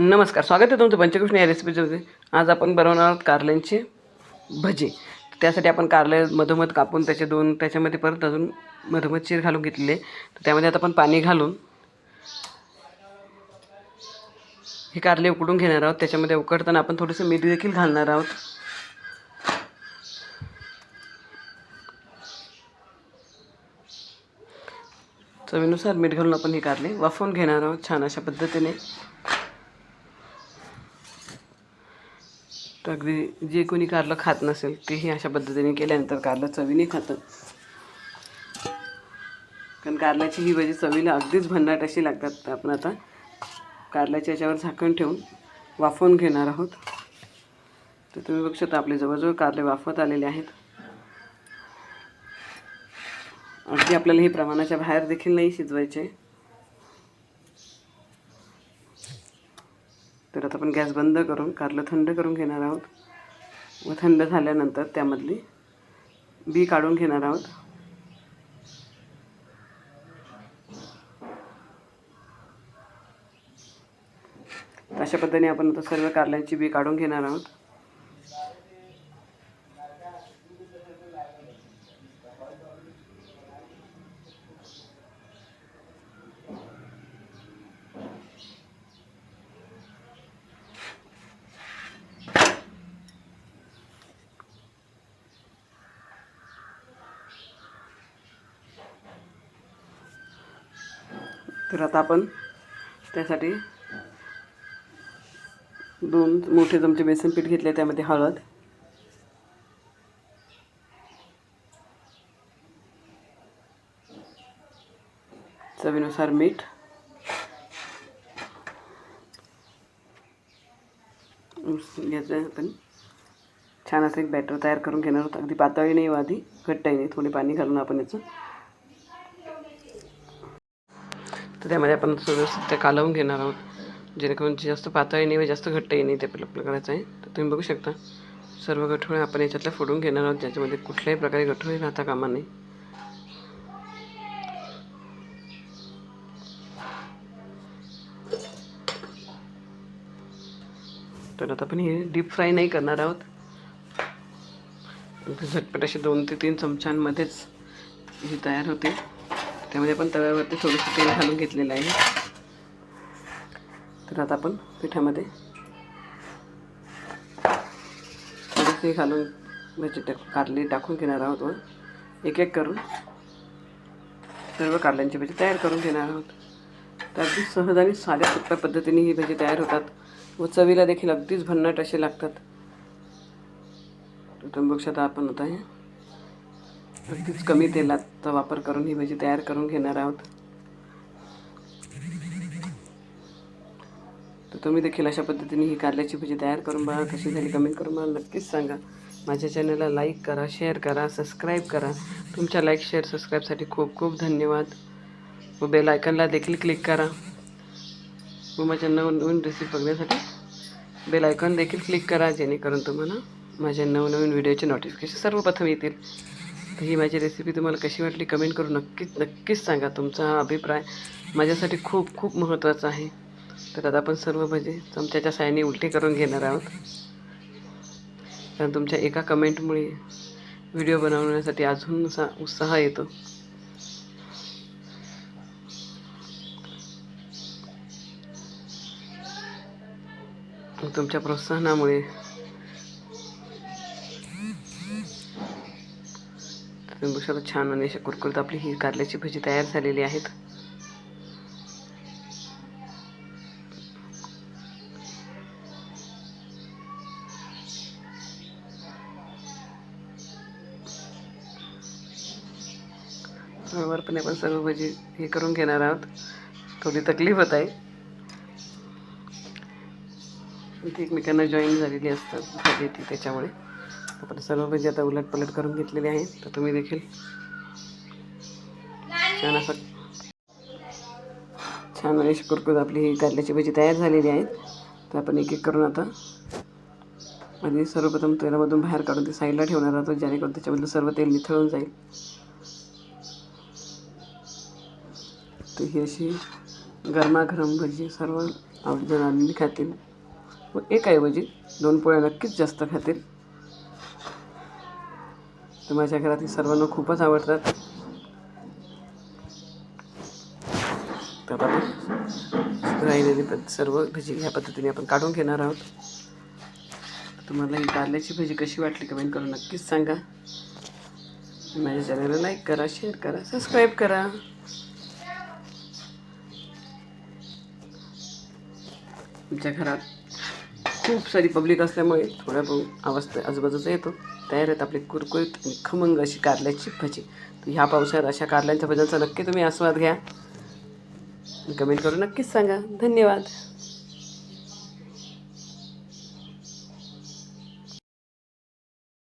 नमस्कार स्वागत आहे तुमचं पंचकृष्ण या रेसिपीमध्ये आज आपण बनवणार आहोत कारल्यांचे भजे. त्यासाठी आपण कारले मधोमध कापून त्याचे दोन त्याच्यामध्ये परत अजून मधोमध चीर घालून घेतलेले तर त्यामध्ये आता आपण पाणी घालून हे कारले उकडून घेणार आहोत. त्याच्यामध्ये उकडताना आपण थोडंसं मीठ देखील घालणार आहोत. चवीनुसार मीठ घालून आपण हे कारले वाफवून घेणार आहोत छान अशा पद्धतीने. तर अगदी जे कोणी कारलं खात नसेल तेही अशा पद्धतीने केल्यानंतर कारलं चवीने खातं. कारण कारल्याची ही भाजी चवीला अगदीच भन्नाट अशी लागतात. तर आपण आता कारल्याच्या याच्यावर झाकण ठेवून वाफवून घेणार आहोत. तर तुम्ही बघू शकता आपले जवळजवळ कारले वाफवत आलेले आहेत. अगदी आपल्याला हे प्रमाणाच्या बाहेर देखील नाही शिजवायचे. आता आपण गॅस बंद करून कारलं थंड करून घेणार आहोत. व थंड झाल्यानंतर त्यामधली बी काढून घेणार आहोत. अशा पद्धतीने आपण आता सर्व कारल्यांची बी काढून घेणार आहोत. तर आता आपण त्यासाठी दोन मोठे चमचे बेसन पीठ घेतले त्यामध्ये हळद. चवीनुसार मीठ. याचं आपण. छान असं एक बॅटर तयार करून घेणार होतं अगदी पातळी नाही हो आधी घट्टही नाही. थोडी पाणी घालून आपण याचं तर त्यामध्ये आपण व्यवस्थित त्या कालवून घेणार आहोत. जेणेकरून जास्त पातळी नाही व जास्त घट्टही नाही ते आपलं करायचं आहे. तर तुम्ही बघू शकता. सर्व गठोळे आपण याच्यातल्या फोडून घेणार आहोत. ज्याच्यामध्ये कुठल्याही प्रकारे गठोळे राहता कामा नाही तर आता आपण हे डीप फ्राय नाही करणार आहोत. झटपट असे दोन ते तीन चमच्यांमध्येच ही तयार होते त्यामध्ये आपण तव्यावरती थोडंसं तेल घालून घेतलेलं आहे. तर आता आपण पिठामध्ये थोडेसे घालून म्हणजे भाजी टाक कारली टाकून घेणार आहोत व एक एक करून सर्व कारल्यांची भाजी तयार करून घेणार आहोत. तर अगदी सहज आणि साध्या सोप्या पद्धतीने ही भाजी तयार होतात व चवीला देखील अगदीच भन्नाट असे लागतात. तर आपण आता हे अगदीच कमी तेलाचा वापर करून ही भाजी तयार करून घेणार आहोत. तर तुम्ही देखील अशा पद्धतीने ही कारल्याची भजी तयार करून बघा कशी झाली कमेंट करून मला नक्कीच सांगा. माझ्या चॅनलला लाईक करा शेअर करा सबस्क्राईब करा. तुमच्या लाईक शेअर सबस्क्राईबसाठी खूप खूप धन्यवाद. व बेल आयकनला देखील क्लिक करा. व माझ्या नवनवीन रेसिपी बघण्यासाठी बेल आयकॉन देखील क्लिक करा जेणेकरून तुम्हाला माझ्या नवनवीन व्हिडिओचे नोटिफिकेशन सर्वप्रथम येतील. ही माझी रेसिपी तुम्हाला कशी वाटली कमेंट करून नक्कीच नक्कीच सांगा. तुमचा हा अभिप्राय माझ्यासाठी खूप खूप महत्त्वाचा आहे. तर आता आपण सर्व भजे चमच्याच्या साहाय्याने उलटे करून घेणार आहोत. कारण तुमच्या एका कमेंटमुळे व्हिडिओ बनवण्यासाठी अजून सा उत्साह येतो. तुमच्या प्रोत्साहनामुळे तुम्ही बघू शकता छान आणि अशा कुरकुरीत आपली ही कारल्याची भजी तयार झालेली आहेत. बरोबरपणे आपण सर्व भजी हे करून घेणार आहोत. थोडी तकलीफ होत आहे. ती एकमेकांना जॉईन झालेली असतात. भाजी ती त्याच्यामुळे. आपण सर्व भाजी आता उलट पलट करून घेतलेली आहे. तर तुम्ही देखील छान असं छान आणि कुरकुरीत आपली ही कारल्याची भजी तयार झालेली आहे. तर आपण एक एक करून आता आधी सर्वप्रथम तेलामधून बाहेर काढून ते साईडला ठेवणार आहोत जेणेकरून त्याच्यामधलं सर्व तेल निथळून जाईल. तर ही अशी गरमागरम भजी सर्व आवडीनं खातील. व भजी दोन पोळ्या नक्कीच जास्त खातील. तर माझ्या घरातील सर्वांना खूपच आवडतात. तर आपण राहिलेली सर्व भजी ह्या पद्धतीने आपण काढून घेणार आहोत. तुम्हाला ही कारल्याची भजी कशी वाटली कमेंट करून नक्कीच सांगा. माझ्या चॅनलला लाईक करा शेअर करा सबस्क्राईब करा. तुमच्या घरात खूप सारी पब्लिक असल्यामुळे थोडा बहुत आवाज आजूबाजूचा येतो. तयार आहेत आपली कुरकुरीत खमंग अशी कारल्याची भजी तर ह्या पावसाळ्यात अशा कारल्यांच्या भज्यांचा नक्की तुम्ही आस्वाद घ्या. कमेंट करून नक्कीच सांगा. धन्यवाद.